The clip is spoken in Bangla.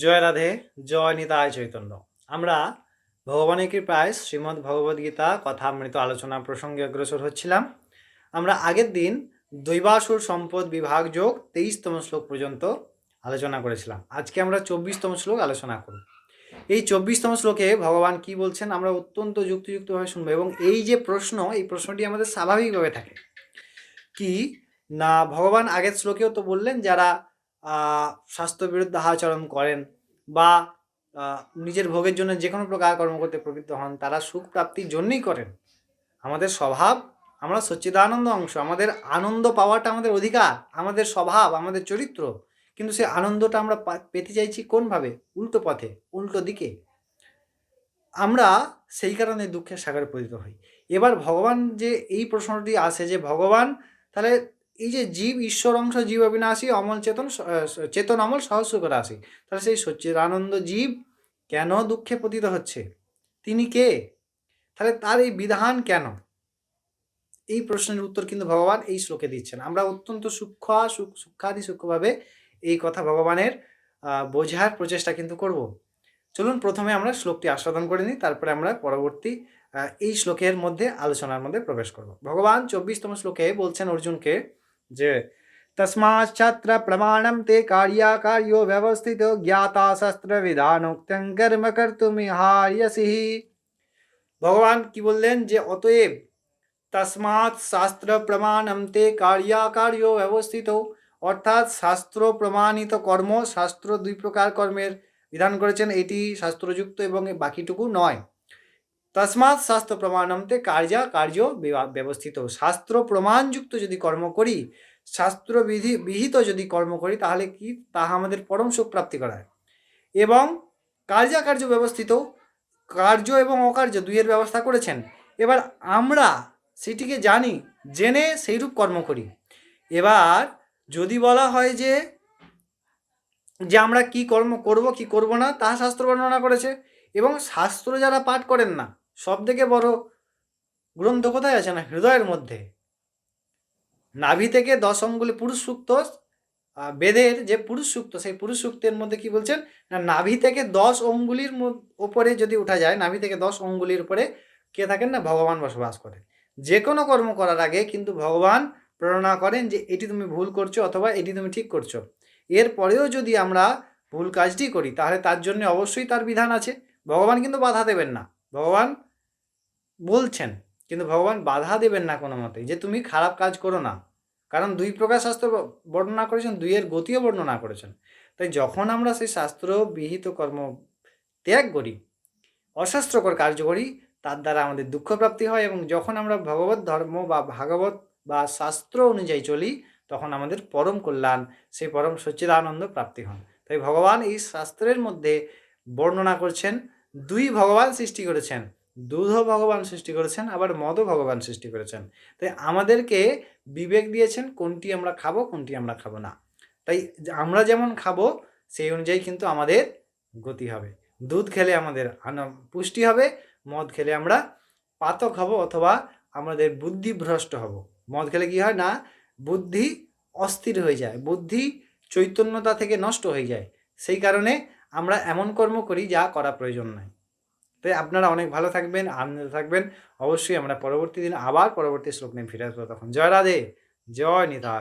জয় রাধে, জয় নিতায় চৈতন্য। আমরা ভগবানের কৃপায় শ্রীমদ্ ভগবদ্গীতা কথামৃত আলোচনা প্রসঙ্গে অগ্রসর হচ্ছিলাম। আমরা আগের দিন দৈবাসুর সম্পদ বিভাগ যোগ তেইশতম শ্লোক পর্যন্ত আলোচনা করেছিলাম। আজকে আমরা চব্বিশতম শ্লোক আলোচনা করব। এই চব্বিশতম শ্লোকে ভগবান কি বলছেন আমরা অত্যন্ত যুক্তিযুক্তভাবে শুনব এবং এই যে প্রশ্ন, এই প্রশ্নটি আমাদের স্বাভাবিকভাবে থাকে। কি? না, ভগবান আগের শ্লোকেও তো বললেন, যারা স্বাস্থ্য বিরুদ্ধে আচরণ করেন বা নিজের ভোগের জন্য যে কোনো প্রকার কর্ম করতে প্রবৃত্ত হন, তারা সুখ প্রাপ্তির জন্যই করেন। আমাদের স্বভাব, আমরা সচ্চিদানন্দ অংশ, আমাদের আনন্দ পাওয়াটা আমাদের অধিকার, আমাদের স্বভাব, আমাদের চরিত্র। কিন্তু সেই আনন্দটা আমরা পেতে চাইছি কোনভাবে? উল্টো পথে, উল্টো দিকে। আমরা সেই কারণে দুঃখের সাগরে পতিত হই। এবার ভগবান যে এই প্রশ্নটি আসে যে, ভগবান, তাহলে এই যে জীব ঈশ্বর অংশ জীব অবিনাশী, অমল চেতন চেতন, অমল করে আসি তাহলে সেই সচ্চিদানন্দ জীব কেন দুঃখে পতিত হচ্ছে? তিনি কে? তাহলে তার এই বিধান কেন? এই প্রশ্নের উত্তর কিন্তু ভগবান এই শ্লোকে দিচ্ছেন। আমরা অত্যন্ত সূক্ষ্ম সূক্ষ্ম- সূক্ষ্মাদি সূক্ষ্মভাবে এই কথা ভগবানের বোঝার প্রচেষ্টা কিন্তু করব। চলুন প্রথমে আমরা শ্লোকটি আস্বাদন করে নিই, তারপরে আমরা পরবর্তী এই শ্লোকের মধ্যে, আলোচনার মধ্যে প্রবেশ করব। ভগবান চব্বিশতম শ্লোকে বলছেন অর্জুনকে যে তস্মাচ্ছাত্র প্রমাণম তে কার্যাকার্যো ব্যবস্থিত জ্ঞাতা শাস্ত্র বিধানোক্তং কর্ম কর্তুমিহার্যসি ভগবান কি বললেন যে অতএব তসমাৎ শাস্ত্র প্রমাণম তে কার্যাকার্য ব্যবস্থিত অর্থাৎ শাস্ত্র প্রমাণিত কর্ম শাস্ত্র দুই প্রকার কর্মের বিধান করেছেন এটি শাস্ত্রযুক্ত এবং বাকিটুকু নয় তসমাৎ শাস্ত্র প্রমাণমতে কার্যা কার্য ব্যবস্থিত। শাস্ত্র প্রমাণযুক্ত যদি কর্ম করি, শাস্ত্র বিধি বিহিত যদি কর্ম করি, তাহলে কি? তাহা আমাদের পরম সুখ প্রাপ্তি করায়। এবং কার্যাকার্য ব্যবস্থিত, কার্য এবং অকার্য দুইয়ের ব্যবস্থা করেছেন। এবার আমরা সেটিকে জানি, জেনে সেইরূপ কর্ম করি। এবার যদি বলা হয় যে যে আমরা কি কর্ম করব, কি করব না, তাহা শাস্ত্র বর্ণনা করেছে। এবং শাস্ত্র যারা পাঠ করেন না সব থেকে বড় গ্রন্থ কোথায় আছে না? হৃদয়ের মধ্যে। নাভি থেকে দশ অঙ্গুলি পুরুষ সুক্ত বেদের যে পুরুষ সুক্ত সেই পুরুষ সুক্তের মধ্যে কি বলছেন? না, নাভি থেকে দশ অঙ্গুলির ওপরে যদি উঠা যায়, নাভি থেকে দশ অঙ্গুলির উপরে কে থাকেন না? ভগবান বসবাস করেন। যে কোনো কর্ম করার আগে কিন্তু ভগবান প্রেরণা করেন যে, এটি তুমি ভুল করছ অথবা এটি তুমি ঠিক করছ। এরপরেও যদি আমরা ভুল কাজটি করি, তাহলে তার জন্য অবশ্যই তার বিধান আছে। ভগবান কিন্তু বাধা দেবেন না। ভগবান বলছেন, কিন্তু ভগবান বাধা দেবেন না কোনো মতেই যে তুমি খারাপ কাজ করো না। কারণ দুই প্রকার শাস্ত্র বর্ণনা করেছেন, দুইয়ের গতিও বর্ণনা করেছেন। তাই যখন আমরা সেই শাস্ত্র বিহিত কর্ম ত্যাগ করি, অশাস্ত্রকর কার্য করি, তার দ্বারা আমাদের দুঃখ প্রাপ্তি হয় এবং যখন আমরা ভগবত ধর্ম বা ভাগবত বা শাস্ত্র অনুযায়ী চলি, তখন আমাদের পরম কল্যাণ, সেই পরম সচ্চিদানন্দ প্রাপ্তি হন। তাই ভগবান এই শাস্ত্রের মধ্যে বর্ণনা করছেন, দুই ভগবান সৃষ্টি করেছেন দুধও ভগবান সৃষ্টি করেছেন, আবার মদও ভগবান সৃষ্টি করেছেন। তাই আমাদেরকে বিবেক দিয়েছেন কোনটি আমরা খাব, কোনটি আমরা খাব না। তাই আমরা যেমন খাব, সেই অনুযায়ী কিন্তু আমাদের গতি হবে। দুধ খেলে আমাদের পুষ্টি হবে, মদ খেলে আমরা পাতক হব অথবা আমাদের বুদ্ধি ভ্রষ্ট হব। মদ খেলে কি হয় না? বুদ্ধি অস্থির হয়ে যায়, বুদ্ধি চৈতন্যতা থেকে নষ্ট হয়ে যায়। সেই কারণে আমরা এমন কর্ম করি যা করা প্রয়োজন নাই তাই আপনারা অনেক ভালো থাকবেন, আনন্দ থাকবেন। অবশ্যই আমরা পরবর্তী দিন আবার পরবর্তী শ্লোক নিয়ে ফিরে আসব তখন। জয় রাধে, জয় নিধা